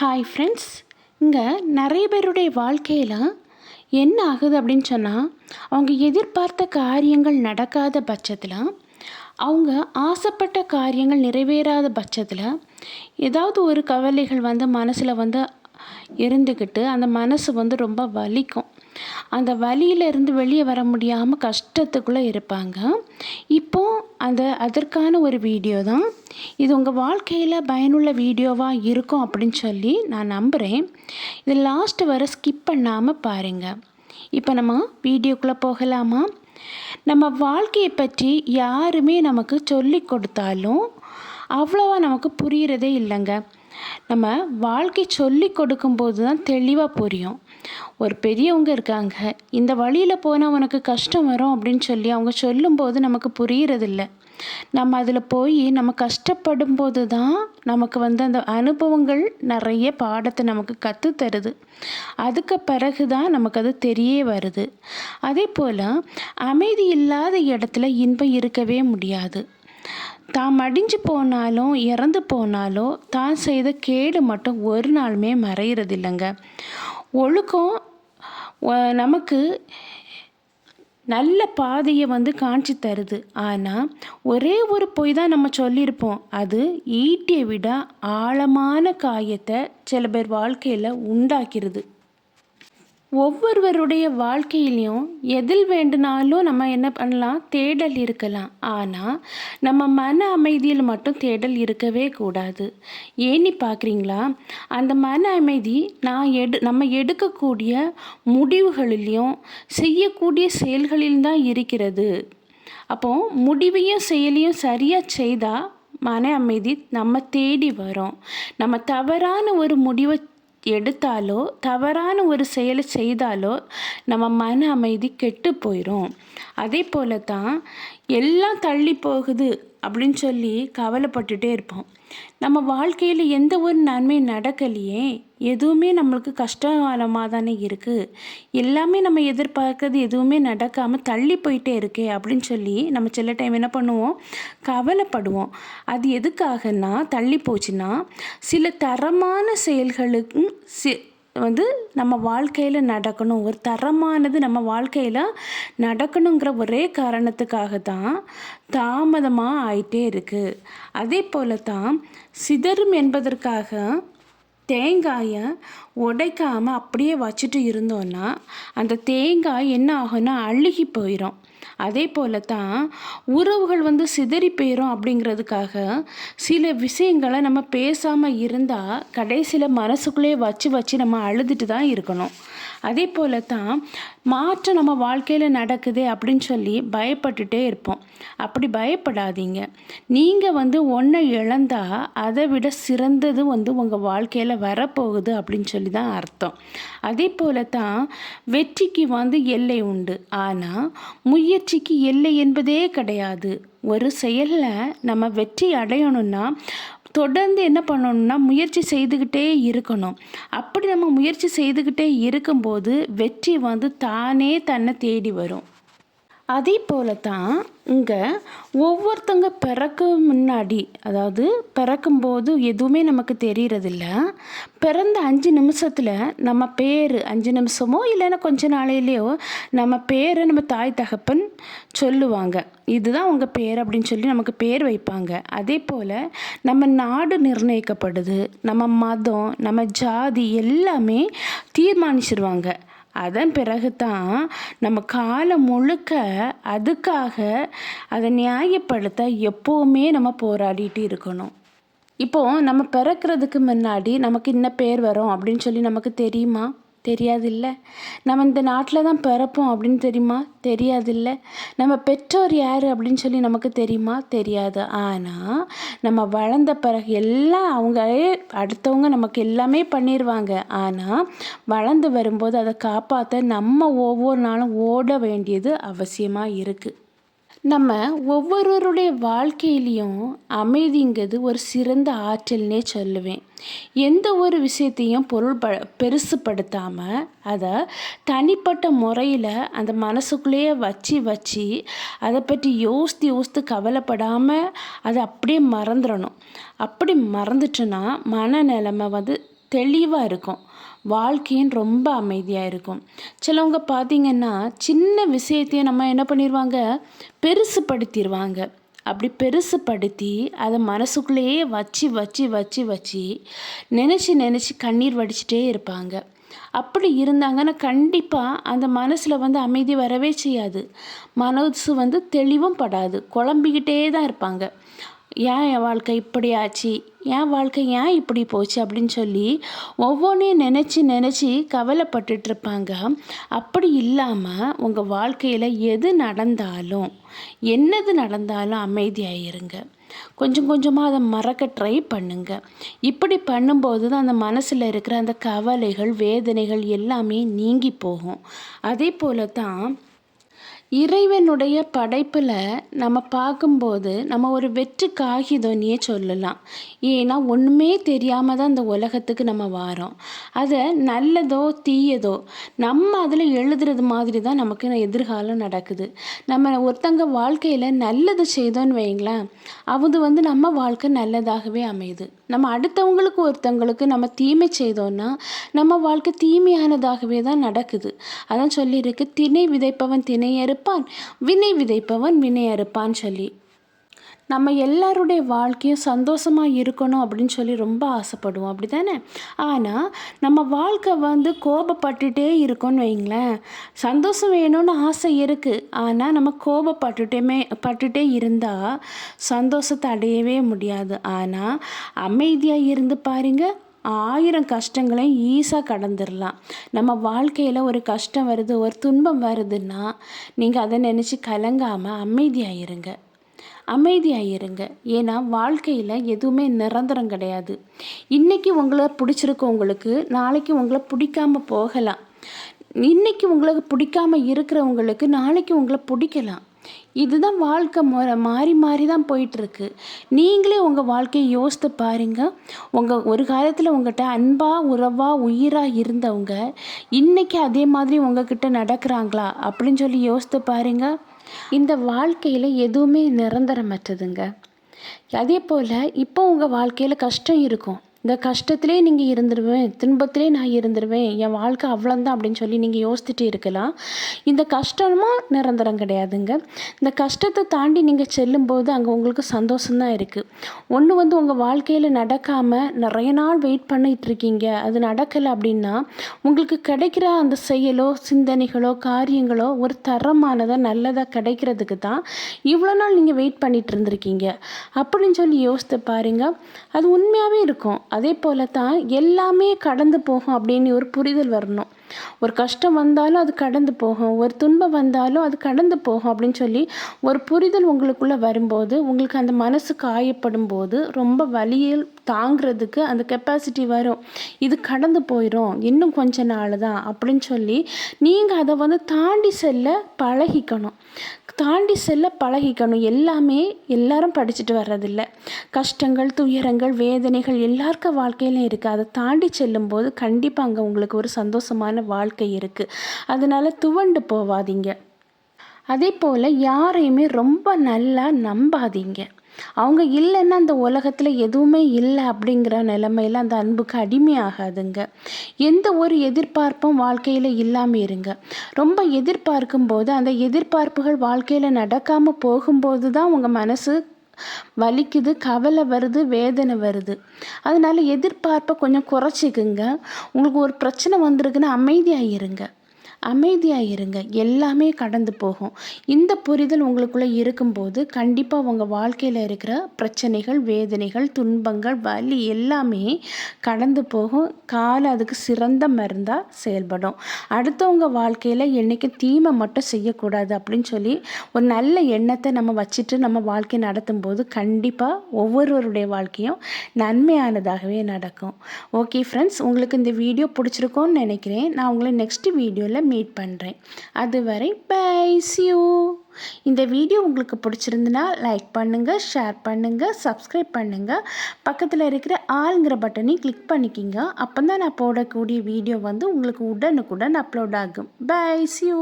Hi friends இங்கே நிறைய பேருடைய வாழ்க்கையில் என்ன ஆகுது அப்படின்னு சொன்னால் அவங்க எதிர்பார்த்த காரியங்கள் நடக்காத பட்சத்தில் அவங்க ஆசைப்பட்ட காரியங்கள் நிறைவேறாத பட்சத்தில் ஏதாவது ஒரு கவலைகள் வந்து மனசில் வந்து இருந்துக்கிட்டு அந்த மனசு வந்து ரொம்ப வலிக்கும். அந்த வலியிலிருந்து வெளியே வர முடியாமல் கஷ்டத்துக்குள்ளே இருப்பாங்க. இப்போ அந்த அதற்கான ஒரு வீடியோ தான். இது உங்கள் வாழ்க்கையில் பயனுள்ள வீடியோவாக இருக்கும் அப்படின்னு சொல்லி நான் நம்புகிறேன் இது லாஸ்ட் வர ஸ்கிப் பண்ணாமல் பாருங்கள் இப்போ நம்ம வீடியோக்குள்ளே போகலாமா? நம்ம வாழ்க்கையை பற்றி யாருமே நமக்கு சொல்லி கொடுத்தாலும் அவ்வளோவா நமக்கு புரிகிறதே இல்லைங்க. நம்ம வாழ்க்கை சொல்லி கொடுக்கும்போது தான் தெளிவாக புரியும். ஒரு பெரியவங்க இருக்காங்க. இந்த வழியில் போனால் உனக்கு கஷ்டம் வரும் அப்படின்னு சொல்லி அவங்க சொல்லும்போது நமக்கு புரியறதில்ல. நம்ம அதில் போய் நம்ம கஷ்டப்படும் போது தான் நமக்கு வந்து அந்த அனுபவங்கள் நிறைய பாடத்தை நமக்கு கற்று தருது. அதுக்கு பிறகு தான் நமக்கு அது தெரிய வருது. அதே போல் அமைதி இல்லாத இடத்துல இன்பம் இருக்கவே முடியாது. தான் மடிஞ்சு போனாலும் இறந்து போனாலோ தான் செய்த கேடு மட்டும் ஒரு நாளுமே மறையிறதில்லைங்க. ஒழுக்கம் நமக்கு நல்ல பாதையை வந்து காமிச்சு தருது. ஆனால் ஒரே ஒரு பொய் தான் நம்ம சொல்லியிருப்போம். அது ஈட்டியை விட ஆழமான காயத்தை சில பேர் வாழ்க்கையில் உண்டாக்கிடுது ஒவ்வொருவருடைய வாழ்க்கையிலையும் எதில் வேண்டுனாலும் நம்ம என்ன பண்ணலாம்? தேடல் இருக்கலாம். ஆனால் நம்ம மன அமைதியில் மட்டும் தேடல் இருக்கவே கூடாது. ஏன்னு பார்க்குறீங்களா அந்த மன அமைதி நான் எடு நம்ம எடுக்கக்கூடிய முடிவுகளிலையும் செய்யக்கூடிய செயல்களில் தான் இருக்கிறது. அப்போ முடிவையும் செயலையும் சரியாக செய்தால் மன அமைதி நம்ம தேடி வரும். நம்ம தவறான ஒரு முடிவை எடுத்தாலோ தவறான ஒரு செயலை செய்தாலோ நம்ம மன அமைதி கெட்டு போயிடும் அதே போல தான் எல்லாம் தள்ளி போகுது அப்படின்னு சொல்லி கவலைப்பட்டுட்டே இருப்போம். நம்ம வாழ்க்கையில் எந்த ஒரு நன்மை நடக்கலையே எதுவுமே நம்மளுக்கு கஷ்டகாலமாக தானே இருக்குது எல்லாமே நம்ம எதிர்பார்க்கறது எதுவுமே நடக்காமல் தள்ளி போயிட்டே இருக்கே அப்படின்னு சொல்லி நம்ம சில டைம் என்ன பண்ணுவோம்? கவலைப்படுவோம். அது எதுக்காகன்னா தள்ளி போச்சுன்னா சில தரமான செயல்களுக்கும் சி வந்து நம்ம வாழ்க்கையில் நடக்கணும். ஒரு தரமானது நம்ம வாழ்க்கையில் நடக்கணுங்கிற ஒரே காரணத்துக்காக தான் தாமதமாக ஆயிட்டே இருக்குது அதே போல தான் சிதறும் என்பதற்காக தேங்காயை உடைக்காமல் அப்படியே வச்சுட்டு இருந்தோன்னா அந்த தேங்காய் என்ன ஆகும்னா அழுகி போயிடும் அதே போல தான் உறவுகள் வந்து சிதறி போயிடும் அப்படிங்கிறதுக்காக சில விஷயங்களை நம்ம பேசாமல் இருந்தால் கடைசியில் மனசுக்குள்ளே வச்சு வச்சு நம்ம அழுதுட்டு தான் இருக்கணும். அதே போல தான் மாற்றம் நம்ம வாழ்க்கையில் நடக்குதே அப்படின்னு சொல்லி பயப்பட்டுட்டே இருப்போம். அப்படி பயப்படாதீங்க. நீங்கள் வந்து ஒன்றை இழந்தா அதை விட சிறந்தது வந்து உங்கள் வாழ்க்கையில் வரப்போகுது அப்படின்னு சொல்லி தான் அர்த்தம். அதே போல தான் வெற்றிக்கு வந்து எல்லை உண்டு. ஆனால் முயற்சிக்கு எல்லை என்பதே கிடையாது. ஒரு செயலில் நம்ம வெற்றி அடையணும்னா தொடர்ந்து என்ன பண்ணணும்னா முயற்சி செய்துக்கிட்டே இருக்கணும். அப்படி நம்ம முயற்சி செய்துக்கிட்டே இருக்கும்போது வெற்றி வந்து தானே தன்னை தேடி வரும். அதே போல தான் இங்கே ஒவ்வொருத்தங்க பிறக்க முன்னாடி அதாவது பிறக்கும்போது எதுவுமே நமக்கு தெரியறதில்ல. பிறந்த அஞ்சு நிமிஷத்தில் நம்ம பேர் அஞ்சு நிமிஷமோ இல்லைன்னா கொஞ்ச நாளையிலையோ நம்ம பேரை நம்ம தாய் தகப்பன் சொல்லுவாங்க. இதுதான் உங்கள் பேர் அப்படின்னு சொல்லி நமக்கு பேர் வைப்பாங்க. அதே போல் நம்ம நாடு நிர்ணயிக்கப்படுது நம்ம மதம் நம்ம ஜாதி எல்லாமே தீர்மானிச்சிருவாங்க. அதன் பிறகு தான் நம்ம காலம் முழுக்க அதுக்காக அதை நியாயப்படுத்த எப்போவுமே நம்ம போராடிட்டு இருக்கணும். இப்போது நம்ம பிறக்கிறதுக்கு முன்னாடி நமக்கு இன்ன பேர் வரும் அப்படின்னு சொல்லி நமக்கு தெரியுமா? தெரியாதில்ல? நம்ம இந்த நாட்டில் தான் பிறப்போம் அப்படின்னு தெரியுமா? தெரியாதில்ல. நம்ம பெற்றோர் யார் அப்படின்னு சொல்லி நமக்கு தெரியுமா? தெரியாது. ஆனால் நம்ம வளர்ந்த பிறகு எல்லாம் அவங்களே அடுத்தவங்க நமக்கு எல்லாமே பண்ணிடுவாங்க ஆனால் வளர்ந்து வரும்போது அதை காப்பாற்ற நம்ம ஒவ்வொரு நாளும் ஓட வேண்டியது அவசியமாக இருக்குது நம்ம ஒவ்வொருவருடைய வாழ்க்கையிலையும் அமைதிங்கிறது ஒரு சிறந்த ஆற்றல்னே சொல்லுவேன். எந்த ஒரு விஷயத்தையும் பொருள் ப பெருசுப்படுத்தாமல் அதை தனிப்பட்ட முறையில் அந்த மனசுக்குள்ளேயே வச்சு வச்சு அதை பற்றி யோசித்து யோசித்து கவலைப்படாமல் அதை அப்படியே மறந்துடணும் அப்படி மறந்துட்டோன்னா மனநிலைமை வந்து தெளிவாக இருக்கும். வாழ்க்கையும் ரொம்ப அமைதியாக இருக்கும். சிலவங்க பார்த்திங்கன்னா சின்ன விஷயத்தையும் நம்ம என்ன பண்ணிடுவாங்க பெருசுப்படுத்திடுவாங்க அப்படி பெருசுப்படுத்தி அதை மனசுக்குள்ளேயே வச்சு வச்சு வச்சு வச்சு நினச்சி நினச்சி கண்ணீர் வடிச்சிட்டே இருப்பாங்க. அப்படி இருந்தாங்கன்னா கண்டிப்பாக அந்த மனசில் வந்து அமைதி வரவே செய்யாது. மனசு வந்து தெளிவும் படாது. குழம்பிக்கிட்டே தான் இருப்பாங்க. ஏன் என் வாழ்க்கை இப்படி ஆச்சு? என் வாழ்க்கை ஏன் இப்படி போச்சு? அப்படின்னு சொல்லி ஒவ்வொன்றையும் நினச்சி நினச்சி கவலைப்பட்டுட்டு இருப்பாங்க. அப்படி இல்லாமல் உங்கள் வாழ்க்கையில் எது நடந்தாலும் என்னது நடந்தாலும் அமைதியாக இருங்க. கொஞ்சம் கொஞ்சமாக அதை மறக்க ட்ரை பண்ணுங்க. இப்படி பண்ணும்போது தான் அந்த மனசில் இருக்கிற அந்த கவலைகள் வேதனைகள் எல்லாமே நீங்கி போகும். அதே போல தான் இறைவனுடைய படைப்பில் நம்ம பார்க்கும்போது நம்ம ஒரு வெற்று காகிதம்னே சொல்லலாம். ஏன்னா ஒன்றுமே தெரியாமல் தான் இந்த உலகத்துக்கு நம்ம வாரோம். அதை நல்லதோ தீயதோ நம்ம அதில் எழுதுறது மாதிரி தான் நமக்கு எதிர்காலம் நடக்குது. நம்ம ஒருத்தங்க வாழ்க்கையில் நல்லது செய்தோன்னு வைங்களேன் அது வந்து நம்ம வாழ்க்கை நல்லதாகவே அமையுது. நம்ம அடுத்தவங்களுக்கு ஒருத்தவங்களுக்கு நம்ம தீமை செய்தோன்னா நம்ம வாழ்க்கை தீமையானதாகவே தான் நடக்குது. அதான் சொல்லியிருக்கு திணை விதைப்பவன் திணை அறுப்பான் வினை விதைப்பவன் வினை அறுப்பான்னு சொல்லி. நம்ம எல்லாருடைய வாழ்க்கையும் சந்தோஷமாக இருக்கணும் அப்படின்னு சொல்லி ரொம்ப ஆசைப்படுவோம். அப்படி தானே ஆனால் நம்ம வாழ்க்கை வந்து கோபப்பட்டுட்டே இருக்கோன்னு வைங்களேன். சந்தோஷம் வேணும்னு ஆசை இருக்குது ஆனால் நம்ம கோபப்பட்டுட்டேமே பட்டுட்டே இருந்தால் சந்தோஷத்தை அடையவே முடியாது. ஆனால் அமைதியாக இருந்து பாருங்கள் ஆயிரம் கஷ்டங்களையும் ஈஸாக கடந்துடலாம் நம்ம வாழ்க்கையில் ஒரு கஷ்டம் வருது ஒரு துன்பம் வருதுன்னா நீங்கள் அதை நினச்சி கலங்காமல் அமைதியாக இருங்க. அமைதியாக இருங்க ஏன்னா வாழ்க்கையில் எதுவுமே நிரந்தரம் கிடையாது. இன்றைக்கி உங்களை பிடிச்சிருக்கவங்களுக்கு நாளைக்கு உங்களை பிடிக்காம போகலாம். இன்றைக்கி உங்களுக்கு பிடிக்காம இருக்கிறவங்களுக்கு நாளைக்கு உங்களை பிடிக்கலாம். இதுதான் வாழ்க்கை முறை மாறி மாறி தான் போயிட்டுருக்கு. நீங்களே உங்கள் வாழ்க்கையை யோசித்து பாருங்கள் உங்கள் ஒரு காலத்தில் உங்கள்கிட்ட அன்பாக உறவாக உயிராக இருந்தவங்க இன்றைக்கி அதே மாதிரி உங்ககிட்ட நடக்கிறாங்களா அப்படின்னு சொல்லி யோசித்து பாருங்கள் இந்த வாழ்க்கையில் எதுவுமே நிரந்தரமற்றதுங்க. அதே போல் இப்போ உங்கள் வாழ்க்கையில் கஷ்டம் இருக்கும். இந்த கஷ்டத்திலே நீங்கள் இருந்துருவேன் துன்பத்திலே நான் இருந்துருவேன் என் வாழ்க்கை அவ்வளோந்தான் அப்படின்னு சொல்லி நீங்கள் யோசித்துட்டு இருக்கலாம். இந்த கஷ்டமும் நிரந்தரம் கிடையாதுங்க. இந்த கஷ்டத்தை தாண்டி நீங்கள் செல்லும்போது அங்கே உங்களுக்கு சந்தோஷம்தான் இருக்குது ஒன்று வந்து உங்கள் வாழ்க்கையில் நடக்காமல் நிறைய நாள் வெயிட் பண்ணிகிட்டு இருக்கீங்க. அது நடக்கலை அப்படின்னா உங்களுக்கு கிடைக்கிற அந்த செயலோ சிந்தனைகளோ காரியங்களோ ஒரு தரமானதாக நல்லதாக கிடைக்கிறதுக்கு தான் இவ்வளோ நாள் நீங்கள் வெயிட் பண்ணிகிட்டு இருந்திருக்கீங்க. அப்படின்னு சொல்லி யோசித்து பாருங்கள் அது உண்மையாகவே இருக்கும். அதே போல தான் எல்லாமே கடந்து போகும் அப்படின்னு ஒரு புரிதல் வரணும். ஒரு கஷ்டம் வந்தாலும் அது கடந்து போகும். ஒரு துன்பம் வந்தாலும் அது கடந்து போகும் அப்படின்னு சொல்லி ஒரு புரிதல் உங்களுக்குள்ளே வரும்போது உங்களுக்கு அந்த மனசு காயப்படும் போது ரொம்ப வலியில் தாங்கிறதுக்கு அந்த கெப்பாசிட்டி வரும். இது கடந்து போயிடும் இன்னும் கொஞ்ச நாள் தான் அப்படின்னு சொல்லி நீங்கள் அதை வந்து தாண்டி செல்ல பழகிக்கணும். தாண்டி செல்ல பழகிக்கணும். எல்லாமே எல்லாரும் படிச்சுட்டு வர்றதில்ல. கஷ்டங்கள் துயரங்கள் வேதனைகள் எல்லாருக்கும் வாழ்க்கையிலும் இருக்குது அதை தாண்டி செல்லும்போது கண்டிப்பாக அங்கே உங்களுக்கு ஒரு சந்தோஷமான வாழ்க்கை இருக்குது அதனால் துவண்டு போவாதீங்க. அதே போல் யாரையுமே ரொம்ப நல்லா நம்பாதீங்க. அவங்க இல்லைன்னா அந்த உலகத்தில் எதுவுமே இல்லை அப்படிங்கிற நிலமையில் அந்த அன்புக்கு அடிமையாகாதுங்க. எந்த ஒரு எதிர்பார்ப்பும் வாழ்க்கையில் இல்லாமல் இருங்க. ரொம்ப எதிர்பார்க்கும் போது அந்த எதிர்பார்ப்புகள் வாழ்க்கையில் நடக்காமல் போகும்போது தான் உங்கள் மனசு வலிக்குது கவலை வருது வேதனை வருது. அதனால் எதிர்பார்ப்பை கொஞ்சம் குறைச்சிக்குங்க. உங்களுக்கு ஒரு பிரச்சனை வந்திருக்குன்னு அமைதியாக இருங்க அமைதியாக இருங்க. எல்லாமே கடந்து போகும். இந்த புரிதல் உங்களுக்குள்ளே இருக்கும்போது கண்டிப்பாக உங்கள் வாழ்க்கையில் இருக்கிற பிரச்சனைகள் வேதனைகள் துன்பங்கள் வலி எல்லாமே கடந்து போகும். காலம் அதுக்கு சிறந்த மருந்தாக செயல்படும். அடுத்தவங்க வாழ்க்கையில் என்றைக்கும் தீமை மட்டும் செய்யக்கூடாது அப்படின்னு சொல்லி ஒரு நல்ல எண்ணத்தை நம்ம வச்சுட்டு நம்ம வாழ்க்கை நடத்தும் போது கண்டிப்பாக ஒவ்வொருவருடைய வாழ்க்கையும் நன்மையானதாகவே நடக்கும். ஓகே ஃப்ரெண்ட்ஸ் உங்களுக்கு இந்த வீடியோ பிடிச்சிருக்கோன்னு நினைக்கிறேன். நான் உங்களை நெக்ஸ்ட் வீடியோவில் மீட் பண்ணுறேன் அதுவரை பை சியூ இந்த வீடியோ உங்களுக்கு பிடிச்சிருந்துன்னா லைக் பண்ணுங்கள் ஷேர் பண்ணுங்கள் சப்ஸ்கிரைப் பண்ணுங்கள் பக்கத்தில் இருக்கிற ஆளுங்கிற பட்டனையும் கிளிக் பண்ணிக்கிங்க. அப்போ தான் நான் போடக்கூடிய வீடியோ வந்து உங்களுக்கு உடனுக்குடன் அப்லோட் ஆகும். By see you